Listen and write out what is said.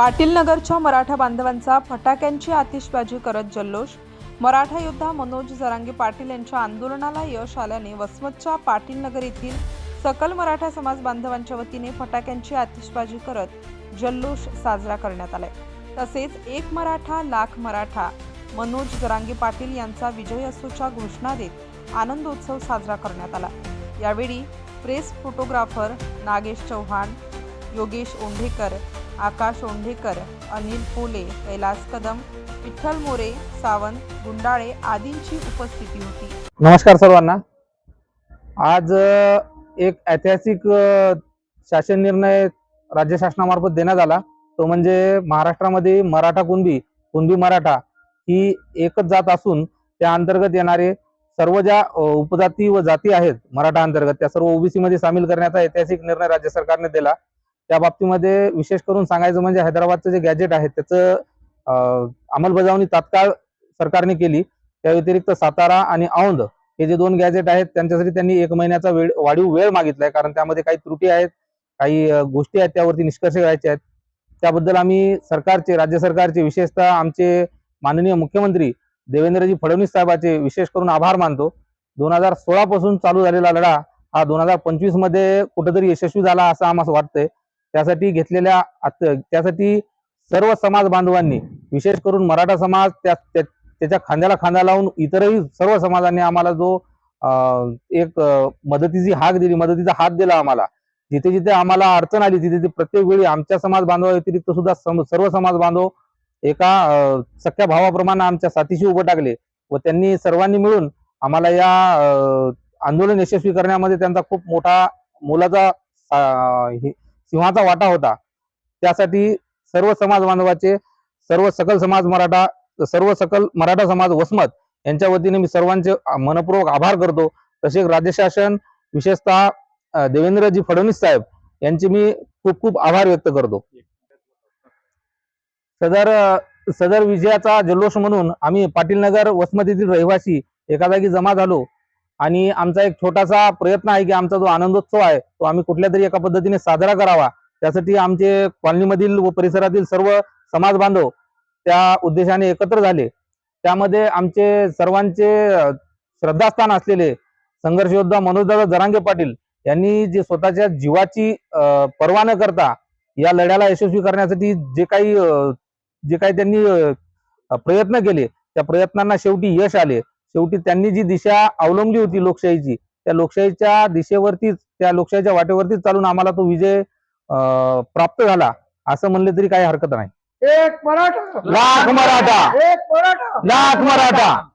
पाटील नगरच्या मराठा बांधवांचा फटाक्यांची आतिषबाजी करत जल्लोष. मराठा योद्धा मनोज जरांगे पाटील यांच्या आंदोलनाला यश आल्याने वसमतच्या पाटील नगर येथील सकल मराठा समाज बांधवांच्या वतीने फटाक्यांची आतिषबाजी करत जल्लोष साजरा करण्यात आलाय. तसेच एक मराठा लाख मराठा मनोज जरांगे पाटील यांचा विजय असोच्या घोषणा देत आनंदोत्सव साजरा करण्यात आला. यावेळी प्रेस फोटोग्राफर नागेश चव्हाण योगेश ओंढेकर आकाश ओंढेकर अनिल फुले कैलास कदम विठ्ठल मोरे सावंत गुंडाळे आदींची उपस्थिती होती. नमस्कार सर्वांना. आज एक ऐतिहासिक शासन निर्णय राज्य शासनामार्फत देण्यात आला. तो म्हणजे महाराष्ट्रामध्ये मराठा कुणबी कुणबी मराठा ही एकच जात असून त्या अंतर्गत येणारे सर्व ज्या उपजाती व जाती आहेत मराठा अंतर्गत त्या सर्व ओबीसी मध्ये सामील करण्याचा ऐतिहासिक निर्णय राज्य सरकारने दिला. त्या बाबतीमध्ये विशेष करून सांगायचं म्हणजे हैदराबादचं जे गॅजेट आहे त्याचं अंमलबजावणी तात्काळ सरकारने केली. त्या व्यतिरिक्त सातारा आणि औंध हे जे दोन गॅजेट आहेत त्यांच्यासाठी त्यांनी एक महिन्याचा वेळ वाढीव वेळ मागितलाय. कारण त्यामध्ये काही त्रुटी आहेत काही गोष्टी आहेत त्यावरती निष्कर्ष घ्यायचे आहेत. त्याबद्दल आम्ही सरकारचे राज्य सरकारचे विशेषतः आमचे माननीय मुख्यमंत्री देवेंद्रजी फडणवीस साहेबांचे विशेष करून आभार मानतो. दोन हजार सोळा पासून चालू झालेला लढा हा दोन हजार पंचवीसमध्ये कुठेतरी यशस्वी झाला असं आम्हाला वाटतंय. त्यासाठी घेतलेल्या त्यासाठी सर्व समाज बांधवांनी विशेष करून मराठा समाज त्या त्या- त्याच्या खांद्याला खांदा लावून इतरही सर्व समाजांनी आम्हाला जो एक मदतीची हाक दिली मदतीचा हात दिला आम्हाला. जिथे जिथे आम्हाला अडचण आली तिथे प्रत्येक वेळी आमच्या समाज बांधवा व्यतिरिक्त सुद्धा सम- सर्व समाज बांधव एका सख्या भावाप्रमाणे आमच्या साथीशी उभं टाकले व त्यांनी सर्वांनी मिळून आम्हाला या आंदोलन यशस्वी करण्यामध्ये त्यांचा खूप मोठा मोलाचा हे- सिंहाचा वाटा होता. त्यासाठी सर्व समाज बांधवाचे सर्व सकल समाज मराठा सर्व सकल मराठा समाज वसमत यांच्या वतीने मी सर्वांचे मनपूर्वक आभार करतो. तसेच राज्य शासन विशेषतः देवेंद्रजी फडणवीस साहेब यांचे मी खूप खूप आभार व्यक्त करतो. सदर सदर विजयाचा जल्लोष म्हणून आम्ही पाटीलनगर वसमत येथील रहिवासी एका जागी जमा झालो. आणि आमचा एक छोटासा प्रयत्न आहे की आमचा जो आनंदोत्सव आहे तो आम्ही कुठल्या तरी एका पद्धतीने साजरा करावा. त्यासाठी आमचे कॉलनीमधील व परिसरातील सर्व समाज बांधव त्या उद्देशाने एकत्र झाले. त्यामध्ये आमचे सर्वांचे श्रद्धास्थान असलेले संघर्ष योद्धा मनोजदादा जरांगे पाटील यांनी जे स्वतःच्या जीवाची पर्वा न करता या लढ्याला यशस्वी करण्यासाठी जे काही जे काही त्यांनी प्रयत्न केले त्या प्रयत्नांना शेवटी यश आले. शेवटी त्यांनी जी दिशा अवलंबली होती लोकशाहीची त्या लोकशाहीच्या दिशेवरतीच त्या लोकशाहीच्या वाटेवरतीच चालून आम्हाला तो विजय प्राप्त झाला असं म्हणले तरी काही हरकत नाही. एक मराठा. लाख मराठा. एक मराठा. लाख मराठा.